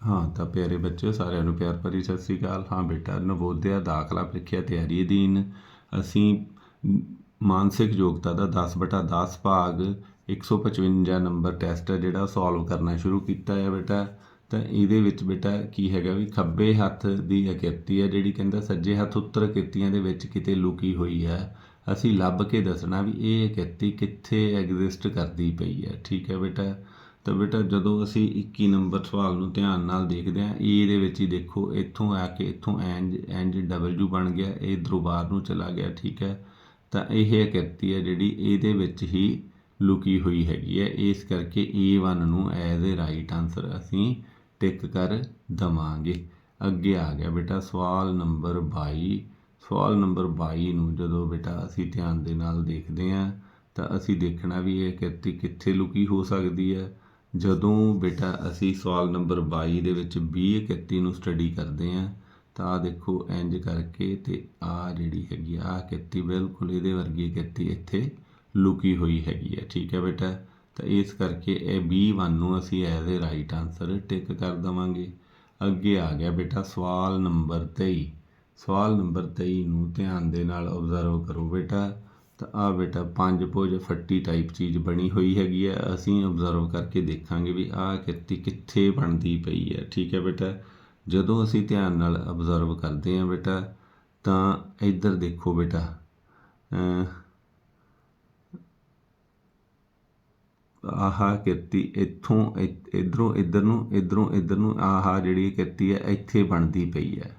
ਹਾਂ, ਤਾਂ ਪਿਆਰੇ ਬੱਚਿਓ, ਸਾਰਿਆਂ ਨੂੰ ਪਿਆਰ ਭਰੀ ਸਤਿ ਸ੍ਰੀ ਅਕਾਲ। ਹਾਂ ਬੇਟਾ, ਨਵੋਦਿਆ ਦਾਖਲਾ ਪ੍ਰੀਖਿਆ ਤਿਆਰੀ ਅਧੀਨ ਅਸੀਂ ਮਾਨਸਿਕ ਯੋਗਤਾ ਦਾ 10 ਬਟਾ 10 ਭਾਗ 155 ਨੰਬਰ ਟੈਸਟ ਹੈ ਜਿਹੜਾ ਸੋਲਵ ਕਰਨਾ ਸ਼ੁਰੂ ਕੀਤਾ ਹੈ ਬੇਟਾ। ਤਾਂ ਇਹਦੇ ਵਿੱਚ ਬੇਟਾ ਕੀ ਹੈਗਾ ਵੀ ਖੱਬੇ ਹੱਥ ਦੀ ਆਕ੍ਰਿਤੀ ਹੈ ਜਿਹੜੀ ਕਹਿੰਦਾ ਸੱਜੇ ਹੱਥ ਉੱਤਰ ਆਕ੍ਰਿਤੀਆਂ ਦੇ ਵਿੱਚ ਕਿਤੇ ਲੁਕੀ ਹੋਈ ਹੈ। ਅਸੀਂ ਲੱਭ ਕੇ ਦੱਸਣਾ ਵੀ ਇਹ ਆਕ੍ਰਿਤੀ ਕਿੱਥੇ ਐਗਜ਼ਿਸਟ ਕਰਦੀ ਪਈ ਹੈ। ਠੀਕ ਹੈ ਬੇਟਾ। ਤਾਂ ਬੇਟਾ ਜਦੋਂ ਅਸੀਂ 21 ਨੰਬਰ ਸਵਾਲ ਨੂੰ ਧਿਆਨ ਨਾਲ ਦੇਖਦੇ ਹਾਂ ਏ ਦੇ ਵਿੱਚ ਹੀ ਦੇਖੋ, ਇੱਥੋਂ ਆ ਕੇ ਇੱਥੋਂ ਐਂਜ ਐਂਜ ਡਬਲਯੂ ਬਣ ਗਿਆ, ਇਹ ਦਰਬਾਰ ਨੂੰ ਚਲਾ ਗਿਆ, ਠੀਕ ਹੈ? ਤਾਂ ਇਹ ਆਕ੍ਰਿਤੀ ਹੈ ਜਿਹੜੀ ਇਹਦੇ ਵਿੱਚ ਹੀ ਲੁਕੀ ਹੋਈ ਹੈਗੀ ਹੈ। ਇਸ ਕਰਕੇ A1 ਨੂੰ ਐਜ਼ ਅ ਰਾਈਟ ਆਨਸਰ ਅਸੀਂ ਟਿਕ ਕਰ ਦਵਾਂਗੇ। ਅੱਗੇ ਆ ਗਿਆ ਬੇਟਾ ਸਵਾਲ ਨੰਬਰ 22 ਸਵਾਲ ਨੰਬਰ 22 ਨੂੰ ਜਦੋਂ ਬੇਟਾ ਅਸੀਂ ਧਿਆਨ ਦੇ ਨਾਲ ਦੇਖਦੇ ਹਾਂ, ਤਾਂ ਅਸੀਂ ਦੇਖਣਾ ਵੀ ਇਹ ਕਿਰਤੀ ਕਿੱਥੇ ਲੁਕੀ ਹੋ ਸਕਦੀ ਹੈ। ਜਦੋਂ ਬੇਟਾ ਅਸੀਂ ਸਵਾਲ ਨੰਬਰ 22 ਦੇ ਵਿੱਚ 20 ਆਕ੍ਰਿਤੀ ਨੂੰ ਸਟੱਡੀ ਕਰਦੇ ਹਾਂ, ਤਾਂ ਆ ਦੇਖੋ ਇੰਜ ਕਰਕੇ ਤੇ ਆ ਜਿਹੜੀ ਹੈਗੀ ਆ ਕਿੱਤੀ ਬਿਲਕੁਲ ਇਹਦੇ ਵਰਗੀ ਕਿੱਤੀ ਇੱਥੇ ਲੁਕੀ ਹੋਈ ਹੈਗੀ ਹੈ ਠੀਕ ਹੈ ਬੇਟਾ? ਤਾਂ ਇਸ ਕਰਕੇ ਇਹ 21 ਨੂੰ ਅਸੀਂ as a right answer tick ਕਰ ਦਵਾਂਗੇ। ਅੱਗੇ ਆ ਗਿਆ ਬੇਟਾ ਸਵਾਲ ਨੰਬਰ 23 ਸਵਾਲ ਨੰਬਰ 23 ਨੂੰ ਧਿਆਨ ਦੇ ਨਾਲ ਆਬਜ਼ਰਵ ਕਰੋ ਬੇਟਾ। ਤਾਂ ਆ ਬੇਟਾ ਪੰਜ ਭੁਜ ਫੱਟੀ ਟਾਈਪ ਚੀਜ਼ ਬਣੀ ਹੋਈ ਹੈਗੀ ਹੈ ਅਸੀਂ ਆਬਜ਼ਰਵ ਕਰਕੇ ਦੇਖਾਂਗੇ ਵੀ ਆਹ ਕਿਰਤੀ ਕਿੱਥੇ ਬਣਦੀ ਪਈ ਹੈ ਠੀਕ ਹੈ ਬੇਟਾ? ਜਦੋਂ ਅਸੀਂ ਧਿਆਨ ਨਾਲ ਆਬਜ਼ਰਵ ਕਰਦੇ ਹਾਂ ਬੇਟਾ, ਤਾਂ ਇੱਧਰ ਦੇਖੋ ਬੇਟਾ ਆਹਾ ਕਿਰਤੀ ਇੱਥੋਂ ਇ- ਇੱਧਰੋਂ ਇੱਧਰ ਨੂੰ, ਇੱਧਰੋਂ ਇੱਧਰ ਨੂੰ ਆਹਾ ਜਿਹੜੀ ਕਿਰਤੀ ਹੈ ਇੱਥੇ ਬਣਦੀ ਪਈ ਹੈ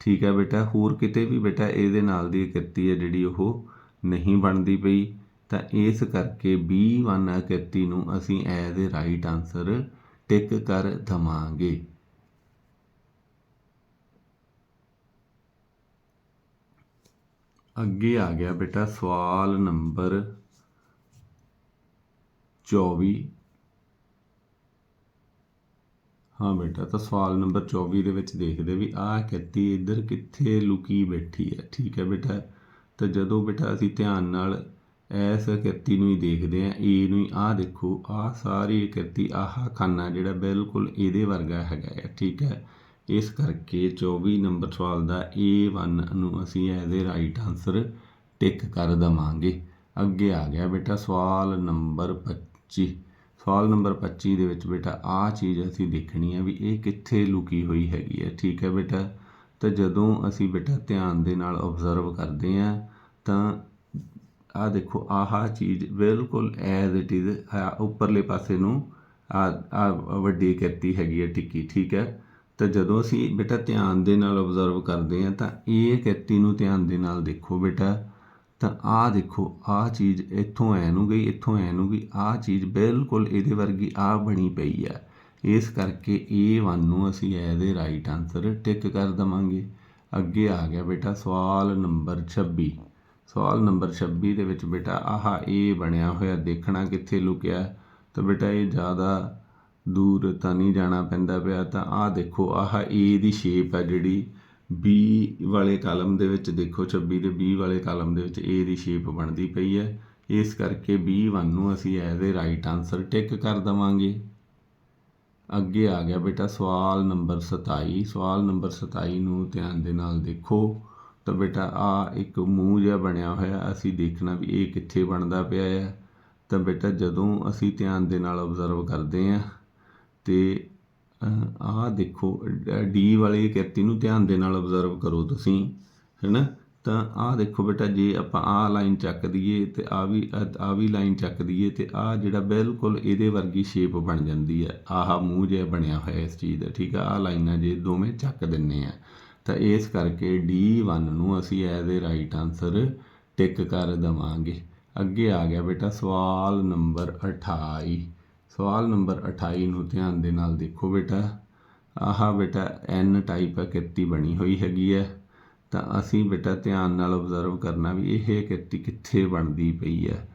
ਠੀਕ ਹੈ ਬੇਟਾ? ਹੋਰ ਕਿਤੇ ਵੀ ਬੇਟਾ ਇਹਦੇ ਨਾਲ ਦੀ ਕਿਰਤੀ ਹੈ ਜਿਹੜੀ ਉਹ ਨਹੀਂ ਬਣਦੀ ਪਈ, ਤਾਂ ਇਸ ਕਰਕੇ B1 ਆਕ੍ਰਿਤੀ ਨੂੰ ਅਸੀਂ as a right answer tick ਕਰ ਦਵਾਂਗੇ। ਅੱਗੇ ਆ ਗਿਆ ਬੇਟਾ ਸਵਾਲ ਨੰਬਰ 24 ਹਾਂ ਬੇਟਾ, ਤਾਂ ਸਵਾਲ ਨੰਬਰ 24 ਦੇ ਵਿੱਚ ਦੇਖਦੇ ਵੀ ਆਹ ਕਿਰਤੀ ਇੱਧਰ ਕਿੱਥੇ ਲੁਕੀ ਬੈਠੀ ਹੈ। ਠੀਕ ਹੈ ਬੇਟਾ ਤਾਂ ਜਦੋਂ ਬੇਟਾ ਅਸੀਂ ਧਿਆਨ ਨਾਲ ਇਸ ਕਿਰਤੀ ਨੂੰ ਹੀ ਦੇਖਦੇ ਆਂ ਏ ਨੂੰ ਹੀ ਆਹ ਦੇਖੋ, ਆਹ ਸਾਰੀ ਕਿਰਤੀ, ਆਹ ਖਾਨਾ ਜਿਹੜਾ ਬਿਲਕੁਲ ਇਹਦੇ ਵਰਗਾ ਹੈਗਾ ਹੈ ਠੀਕ ਹੈ? ਇਸ ਕਰਕੇ 24 ਨੰਬਰ ਸਵਾਲ ਦਾ A1 ਨੂੰ ਅਸੀਂ as a right answer tick ਕਰ ਦਵਾਂਗੇ। ਅੱਗੇ ਆ ਗਿਆ ਬੇਟਾ ਸਵਾਲ ਨੰਬਰ 25 ਸਵਾਲ ਨੰਬਰ 25 ਦੇ ਵਿੱਚ ਬੇਟਾ ਆਹ ਚੀਜ਼ ਅਸੀਂ ਦੇਖਣੀ ਹੈ ਵੀ ਇਹ ਕਿੱਥੇ ਲੁਕੀ ਹੋਈ ਹੈਗੀ ਹੈ ਠੀਕ ਹੈ ਬੇਟਾ? ਤਾਂ ਜਦੋਂ ਅਸੀਂ ਬੇਟਾ ਧਿਆਨ ਦੇ ਨਾਲ ਆਬਜ਼ਰਵ ਕਰਦੇ ਹਾਂ ਤਾਂ ਆਹ ਦੇਖੋ, ਆਹ ਚੀਜ਼ ਬਿਲਕੁਲ ਐਜ਼ ਇਟ ਇਜ਼ ਉੱਪਰਲੇ ਪਾਸੇ ਨੂੰ ਆ ਆ ਵੱਡੀ ਕਿਰਤੀ ਹੈਗੀ ਹੈ ਟਿੱਕੀ, ਠੀਕ ਹੈ? ਤਾਂ ਜਦੋਂ ਅਸੀਂ ਬੇਟਾ ਧਿਆਨ ਦੇ ਨਾਲ ਆਬਜ਼ਰਵ ਕਰਦੇ ਹਾਂ, ਤਾਂ ਇਹ ਕਿਰਤੀ ਨੂੰ ਧਿਆਨ ਦੇ ਨਾਲ ਦੇਖੋ ਬੇਟਾ। ਤਾਂ ਆਹ ਦੇਖੋ, ਆਹ ਚੀਜ਼ ਇੱਥੋਂ ਐ ਨੂੰ ਗਈ, ਇੱਥੋਂ ਐ ਨੂੰ ਗਈ, ਆਹ ਚੀਜ਼ ਬਿਲਕੁਲ ਇਹਦੇ ਵਰਗੀ ਆ ਬਣੀ ਪਈ ਆ ਇਸ ਕਰਕੇ A1 ਨੂੰ ਅਸੀਂ as a right answer tick ਕਰ ਦਵਾਂਗੇ। ਅੱਗੇ ਆ ਗਿਆ ਬੇਟਾ ਸਵਾਲ ਨੰਬਰ 26 ਸਵਾਲ ਨੰਬਰ 26 ਦੇ ਵਿੱਚ, ਬੇਟਾ, ਆਹਾ ਇਹ ਬਣਿਆ ਹੋਇਆ ਦੇਖਣਾ ਕਿੱਥੇ ਲੁਕਿਆ? ਤਾਂ ਬੇਟਾ, ਇਹ ਜ਼ਿਆਦਾ ਦੂਰ ਤਾਂ ਨਹੀਂ ਜਾਣਾ ਪੈਂਦਾ ਪਿਆ। ਤਾਂ ਆਹ ਦੇਖੋ, ਆਹ ਏ ਦੀ ਸ਼ੇਪ ਹੈ ਜਿਹੜੀ B ਵਾਲੇ ਕਾਲਮ ਦੇ ਵਿੱਚ, ਦੇਖੋ 26 ਦੇ B ਵਾਲੇ ਕਾਲਮ ਦੇ ਵਿੱਚ A ਦੀ ਸ਼ੇਪ ਬਣਦੀ ਪਈ ਹੈ। ਇਸ ਕਰਕੇ B1 ਨੂੰ ਅਸੀਂ as a right answer tick ਕਰ ਦਵਾਂਗੇ। ਅੱਗੇ ਆ ਗਿਆ ਬੇਟਾ, ਸਵਾਲ ਨੰਬਰ 27 ਸਵਾਲ ਨੰਬਰ 27 ਨੂੰ ਧਿਆਨ ਦੇ ਨਾਲ ਦੇਖੋ। ਤਾਂ ਬੇਟਾ ਆ ਇੱਕ ਮੂੰਹ ਜਿਹਾ ਬਣਿਆ ਹੋਇਆ, ਅਸੀਂ ਦੇਖਣਾ ਵੀ ਇਹ ਕਿੱਥੇ ਬਣਦਾ ਪਿਆ ਹੈ ਤਾਂ ਬੇਟਾ, ਜਦੋਂ ਅਸੀਂ ਧਿਆਨ ਦੇ ਨਾਲ ਆਬਜ਼ਰਵ ਕਰਦੇ ਹਾਂ ਤੇ ਆਹ ਦੇਖੋ, ਡੀ ਵਾਲੇ ਕਿਰਤੀ ਨੂੰ ਧਿਆਨ ਦੇ ਨਾਲ ਆਬਜ਼ਰਵ ਕਰੋ ਤੁਸੀਂ, ਹੈਨਾ? ਤਾਂ ਆਹ ਦੇਖੋ ਬੇਟਾ, ਜੇ ਆਪਾਂ ਆਹ ਲਾਈਨ ਚੱਕ ਦਈਏ ਤੇ ਆ ਵੀ ਆ ਵੀ ਲਾਈਨ ਚੱਕ ਦਈਏ ਤੇ ਆਹ ਜਿਹੜਾ ਬਿਲਕੁਲ ਇਹਦੇ ਵਰਗੀ ਸ਼ੇਪ ਬਣ ਜਾਂਦੀ ਹੈ ਆਹ ਮੂੰਹ ਜਿਹਾ ਬਣਿਆ ਹੋਇਆ ਇਸ ਚੀਜ਼ ਦਾ, ਠੀਕ ਆ? ਆਹ ਲਾਈਨਾਂ ਜੇ ਦੋਵੇਂ ਚੱਕ ਦਿੰਨੇ ਆ। ਤਾਂ ਇਸ ਕਰਕੇ D1 ਨੂੰ ਅਸੀਂ as a right answer tick ਕਰ ਦਵਾਂਗੇ। ਅੱਗੇ ਆ ਗਿਆ ਬੇਟਾ ਸਵਾਲ ਨੰਬਰ 28 ਸਵਾਲ ਨੰਬਰ 28 ਨੂੰ ਧਿਆਨ ਦੇ ਨਾਲ ਦੇਖੋ ਬੇਟਾ। ਆਹ ਬੇਟਾ, N ਟਾਈਪ ਕਿਰਤੀ ਬਣੀ ਹੋਈ ਹੈਗੀ ਹੈ। ਤਾਂ ਅਸੀਂ ਬੇਟਾ ਧਿਆਨ ਨਾਲ ਆਬਜ਼ਰਵ ਕਰਨਾ ਵੀ ਇਹ ਕਿਰਤੀ ਕਿੱਥੇ ਬਣਦੀ ਪਈ ਹੈ।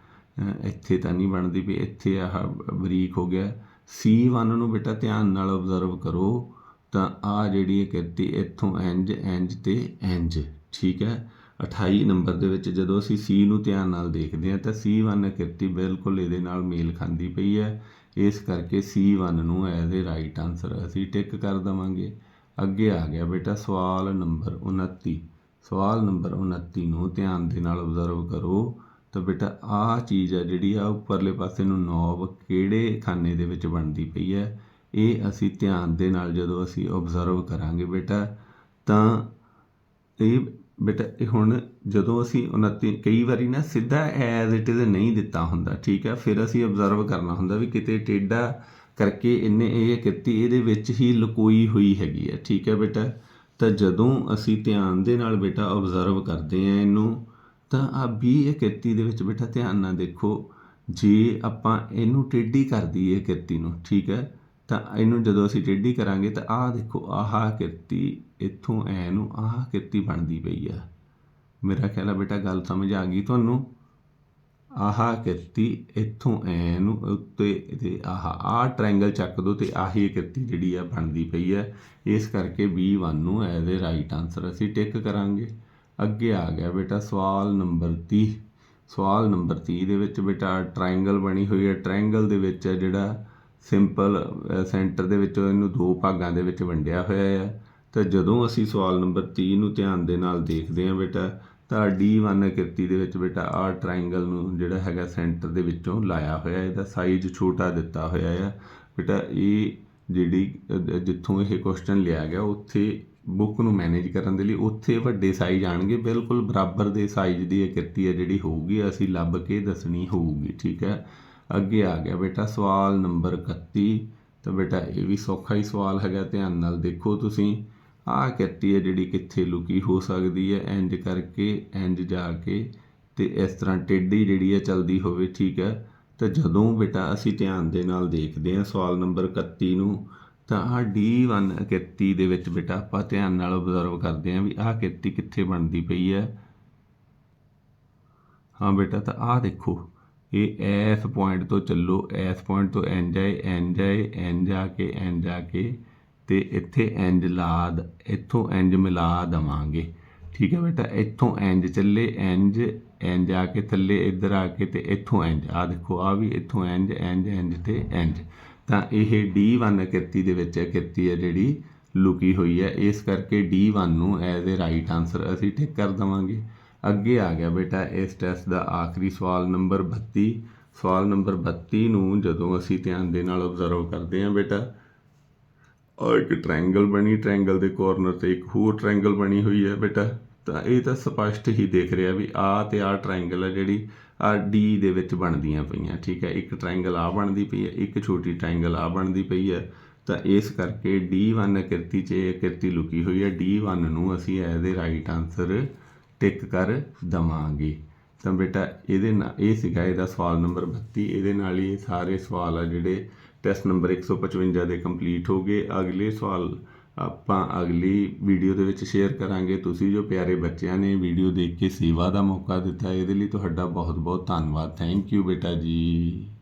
ਇੱਥੇ ਤਾਂ ਨਹੀਂ ਬਣਦੀ ਪਈ, ਇੱਥੇ ਆਹ ਬਰੀਕ ਹੋ ਗਿਆ। C1 ਨੂੰ ਬੇਟਾ ਧਿਆਨ ਨਾਲ ਆਬਜ਼ਰਵ ਕਰੋ। ਤਾਂ ਆ ਜਿਹੜੀ ਇਹ ਕਿਰਤੀ ਇੱਥੋਂ ਇੰਜ ਇੰਜ ਤੇ ਇੰਜ ਠੀਕ ਹੈ? 28 ਨੰਬਰ ਦੇ ਵਿੱਚ ਜਦੋਂ ਅਸੀਂ C ਨੂੰ ਧਿਆਨ ਨਾਲ ਦੇਖਦੇ ਹਾਂ ਤਾਂ C1 ਕਿਰਤੀ ਬਿਲਕੁਲ ਇਹਦੇ ਨਾਲ ਮੇਲ ਖਾਂਦੀ ਪਈ ਹੈ। ਇਸ ਕਰਕੇ C1 ਨੂੰ ਐਜ਼ ਏ ਰਾਈਟ ਆਨਸਰ ਅਸੀਂ ਟਿਕ ਕਰ ਦਵਾਂਗੇ। ਅੱਗੇ ਆ ਗਿਆ ਬੇਟਾ ਸਵਾਲ ਨੰਬਰ 29 ਸਵਾਲ ਨੰਬਰ 29 ਨੂੰ ਧਿਆਨ ਦੇ ਨਾਲ ਆਬਜ਼ਰਵ ਕਰੋ। ਤਾਂ ਬੇਟਾ ਆਹ ਚੀਜ਼ ਹੈ ਜਿਹੜੀ ਆ ਉੱਪਰਲੇ ਪਾਸੇ ਨੂੰ ਨੌਬ ਕਿਹੜੇ ਖਾਨੇ ਦੇ ਵਿੱਚ ਬਣਦੀ ਪਈ ਹੈ? ਇਹ ਅਸੀਂ ਧਿਆਨ ਦੇ ਨਾਲ ਜਦੋਂ ਅਸੀਂ ਆਬਜ਼ਰਵ ਕਰਾਂਗੇ ਬੇਟਾ, ਤਾਂ ਇਹ ਬੇਟਾ, ਇਹ ਹੁਣ ਜਦੋਂ ਅਸੀਂ 29 ਕਈ ਵਾਰੀ ਨਾ ਸਿੱਧਾ ਐਜ਼ ਇਟ ਇਜ਼ ਨਹੀਂ ਦਿੱਤਾ ਹੁੰਦਾ, ਠੀਕ ਹੈ ਫਿਰ ਅਸੀਂ ਆਬਜ਼ਰਵ ਕਰਨਾ ਹੁੰਦਾ ਵੀ ਕਿਤੇ ਟੇਡਾ ਕਰਕੇ ਇਹਨੇ ਇਹ ਕੀਤੀ, ਇਹਦੇ ਵਿੱਚ ਹੀ ਲੁਕੋਈ ਹੋਈ ਹੈਗੀ ਹੈ ਠੀਕ ਹੈ ਬੇਟਾ। ਤਾਂ ਜਦੋਂ ਅਸੀਂ ਧਿਆਨ ਦੇ ਨਾਲ ਬੇਟਾ ਆਬਜ਼ਰਵ ਕਰਦੇ ਆ ਇਹਨੂੰ, ਤਾਂ ਆ ਵੀ ਇਹ ਕਿਰਤੀ ਦੇ ਵਿੱਚ ਬੇਟਾ ਧਿਆਨ ਨਾਲ ਦੇਖੋ, ਜੇ ਆਪਾਂ ਇਹਨੂੰ ਟੇਢੀ ਕਰ ਦਈਏ ਕਿਰਤੀ ਨੂੰ, ਠੀਕ ਹੈ ਤਾਂ ਇਹਨੂੰ ਜਦੋਂ ਅਸੀਂ ਟੇਢੀ ਕਰਾਂਗੇ ਤਾਂ ਆਹ ਦੇਖੋ, ਆਹ ਕਿਰਤੀ ਇੱਥੋਂ ਐ ਨੂੰ ਆਹ ਕਿਰਤੀ ਬਣਦੀ ਪਈ ਆ। ਮੇਰਾ ਖਿਆਲ ਆ ਬੇਟਾ ਗੱਲ ਸਮਝ ਆ ਗਈ ਤੁਹਾਨੂੰ? ਆਹਾ ਕਿਰਤੀ ਇੱਥੋਂ ਐ ਨੂੰ ਉੱਤੇ ਤੇ ਆਹ ਆਹ ਟ੍ਰਾਇੰਗਲ ਚੱਕ ਦੋ ਤੇ ਆਹੀ ਕਿਰਤੀ ਜਿਹੜੀ ਆ ਬਣਦੀ ਪਈ ਹੈ ਇਸ ਕਰਕੇ B1 ਨੂੰ ਐਜ਼ ਅ ਰਾਈਟ ਆਨਸਰ ਅਸੀਂ ਟਿਕ ਕਰਾਂਗੇ। ਅੱਗੇ ਆ ਗਿਆ ਬੇਟਾ ਸਵਾਲ ਨੰਬਰ 30 ਸਵਾਲ ਨੰਬਰ 30 ਦੇ ਵਿੱਚ ਬੇਟਾ ਟ੍ਰਾਇੰਗਲ ਬਣੀ ਹੋਈ ਹੈ ਟ੍ਰਾਇੰਗਲ ਦੇ ਵਿੱਚ ਜਿਹੜਾ ਸਿੰਪਲ ਸੈਂਟਰ ਦੇ ਵਿੱਚੋਂ ਇਹਨੂੰ ਦੋ ਭਾਗਾਂ ਦੇ ਵਿੱਚ ਵੰਡਿਆ ਹੋਇਆ ਹੈ ਤਾਂ ਜਦੋਂ ਅਸੀਂ ਸਵਾਲ ਨੰਬਰ 30 ਨੂੰ ਧਿਆਨ ਦੇ ਨਾਲ ਦੇਖਦੇ ਹਾਂ ਬੇਟਾ, ਤਾਂ D1 ਕਿਰਤੀ ਦੇ ਵਿੱਚ ਬੇਟਾ ਆਹ ਟ੍ਰਾਇੰਗਲ ਨੂੰ ਜਿਹੜਾ ਹੈਗਾ ਸੈਂਟਰ ਦੇ ਵਿੱਚੋਂ ਲਾਇਆ ਹੋਇਆ, ਇਹਦਾ ਸਾਈਜ਼ ਛੋਟਾ ਦਿੱਤਾ ਹੋਇਆ ਹੈ ਬੇਟਾ, ਇਹ ਜਿਹੜੀ ਜਿੱਥੋਂ ਇਹ ਕੁਐਸਚਨ ਲਿਆ ਗਿਆ, ਉੱਥੇ ਬੁੱਕ ਨੂੰ ਮੈਨੇਜ ਕਰਨ ਦੇ ਲਈ ਉੱਥੇ ਵੱਡੇ ਸਾਈਜ਼ ਆਣਗੇ। ਬਿਲਕੁਲ ਬਰਾਬਰ ਦੇ ਸਾਈਜ਼ ਦੀ ਇਹ ਕਿਰਤੀ ਹੈ ਜਿਹੜੀ ਹੋਊਗੀ, ਅਸੀਂ ਲੱਭ ਕੇ ਦੱਸਣੀ ਹੋਊਗੀ, ਠੀਕ ਹੈ? ਅੱਗੇ ਆ ਗਿਆ। ਬੇਟਾ, ਸਵਾਲ ਨੰਬਰ 31 ਤਾਂ ਬੇਟਾ, ਇਹ ਵੀ ਸੌਖਾ ਹੀ ਸਵਾਲ ਹੈਗਾ, ਧਿਆਨ ਨਾਲ ਦੇਖੋ ਤੁਸੀਂ। ਆਹ ਕਿਰਤੀ ਹੈ ਜਿਹੜੀ ਕਿੱਥੇ ਲੁਕੀ ਹੋ ਸਕਦੀ ਹੈ ਇੰਜ ਕਰਕੇ ਇੰਜ ਜਾ ਕੇ। ਤੇ ਇਸ ਤਰ੍ਹਾਂ ਟੇਢੀ ਜਿਹੜੀ ਹੈ ਚਲਦੀ ਹੋਵੇ, ਠੀਕ ਹੈ। ਤਾਂ ਜਦੋਂ ਬੇਟਾ ਅਸੀਂ ਧਿਆਨ ਦੇ ਨਾਲ ਦੇਖਦੇ ਹਾਂ ਸਵਾਲ ਨੰਬਰ 31 ਨੂੰ, ਤਾਂ ਆਹ D1 ਕਿਰਤੀ ਦੇ ਵਿੱਚ ਬੇਟਾ ਆਪਾਂ ਧਿਆਨ ਨਾਲ ਆਬਜ਼ਰਵ ਕਰਦੇ ਹਾਂ ਵੀ ਆਹ ਕਿਰਤੀ ਕਿੱਥੇ ਬਣਦੀ ਪਈ ਹੈ। ਹਾਂ ਬੇਟਾ, ਤਾਂ ਆਹ ਦੇਖੋ। ਇਹ ਇਸ ਪੁਆਇੰਟ ਤੋਂ ਚੱਲੋ, ਇਸ ਪੁਆਇੰਟ ਤੋਂ ਇੰਜ ਆਏ ਇੰਜ ਆਏ ਇੰਜ ਆ ਕੇ ਇੰਜ ਜਾ ਕੇ ਤੇ ਇੱਥੇ ਇੰਜ ਲਾ ਦ, ਇੱਥੋਂ ਇੰਜ ਮਿਲਾ ਦਵਾਂਗੇ। ਠੀਕ ਹੈ ਬੇਟਾ, ਇੱਥੋਂ ਇੰਜ ਚੱਲੇ ਇੰਜ ਇੰਜ ਆ ਕੇ ਥੱਲੇ, ਇੱਧਰ ਆ ਕੇ ਤੇ ਇੱਥੋਂ ਇੰਜ ਆ ਦੇਖੋ ਆ ਵੀ ਇੱਥੋਂ ਇੰਜ ਇੰਜ ਇੰਜ ਤੇ ਇੰਜ ਤਾਂ ਇਹ D1 ਕਿਰਤੀ ਦੇ ਵਿੱਚ ਇਹ ਕਿਰਤੀ ਹੈ ਜਿਹੜੀ ਲੁਕੀ ਹੋਈ ਹੈ। ਇਸ ਕਰਕੇ D1 ਨੂੰ ਐਜ਼ ਅ ਰਾਈਟ ਆਨਸਰ ਅਸੀਂ ਟਿਕ ਕਰ ਦਵਾਂਗੇ। ਅੱਗੇ ਆ ਗਿਆ ਬੇਟਾ, ਇਸ ਟੈਸਟ ਦਾ ਆਖਰੀ ਸਵਾਲ ਨੰਬਰ 32 ਸਵਾਲ ਨੰਬਰ 32 ਨੂੰ ਜਦੋਂ ਅਸੀਂ ਧਿਆਨ ਦੇ ਨਾਲ ਆਬਜ਼ਰਵ ਕਰਦੇ ਹਾਂ ਬੇਟਾ ਔਰ ਇੱਕ ਟ੍ਰਾਇੰਗਲ ਬਣੀ ਟ੍ਰਾਇੰਗਲ ਦੇ ਕੋਰਨਰ ਤੇ ਇੱਕ ਹੋਰ ਟ੍ਰਾਇੰਗਲ ਬਣੀ ਹੋਈ ਹੈ ਬੇਟਾ। ਤਾਂ ਇਹ ਤਾਂ ਸਪਸ਼ਟ ਹੀ ਦੇਖ ਰਿਹਾ ਵੀ ਆ ਤੇ ਆ ਟ੍ਰਾਇੰਗਲ ਹੈ ਜਿਹੜੀ ਆ ਡੀ ਦੇ ਵਿੱਚ ਬਣਦੀਆਂ ਪਈਆਂ, ਠੀਕ ਹੈ? ਇੱਕ ਟ੍ਰਾਇੰਗਲ ਆ ਬਣਦੀ ਪਈ ਹੈ, ਇੱਕ ਛੋਟੀ ਟ੍ਰਾਇੰਗਲ ਆ ਬਣਦੀ ਪਈ ਹੈ। ਤਾਂ ਇਸ ਕਰਕੇ D1 ਕਿਰਤੀ 'ਚ ਇਹ ਕਿਰਤੀ ਲੁਕੀ ਹੋਈ ਹੈ। D1 ਨੂੰ ਅਸੀਂ as a right answer tick ਕਰ ਦਵਾਂਗੇ। ਤਾਂ ਬੇਟਾ, ਇਹਦੇ ਨਾਲ ਇਹ ਸੀਗਾ ਇਹਦਾ ਸਵਾਲ ਨੰਬਰ 32 ਇਹਦੇ ਨਾਲ ਹੀ ਸਾਰੇ ਸਵਾਲ ਆ ਜਿਹੜੇ ਟੈਸਟ ਨੰਬਰ 155 ਦੇ ਕੰਪਲੀਟ ਹੋ ਗਏ। ਅਗਲੇ ਸਵਾਲ ਆਪਾਂ ਅਗਲੀ ਵੀਡੀਓ ਦੇ ਵਿੱਚ ਸ਼ੇਅਰ ਕਰਾਂਗੇ। ਤੁਸੀਂ ਜੋ ਪਿਆਰੇ ਬੱਚਿਆਂ ਨੇ ਵੀਡੀਓ ਦੇਖ ਕੇ ਸੇਵਾ ਦਾ ਮੌਕਾ ਦਿੱਤਾ, ਇਹਦੇ ਲਈ ਤੁਹਾਡਾ ਬਹੁਤ ਬਹੁਤ ਧੰਨਵਾਦ। ਥੈਂਕ ਯੂ ਬੇਟਾ ਜੀ।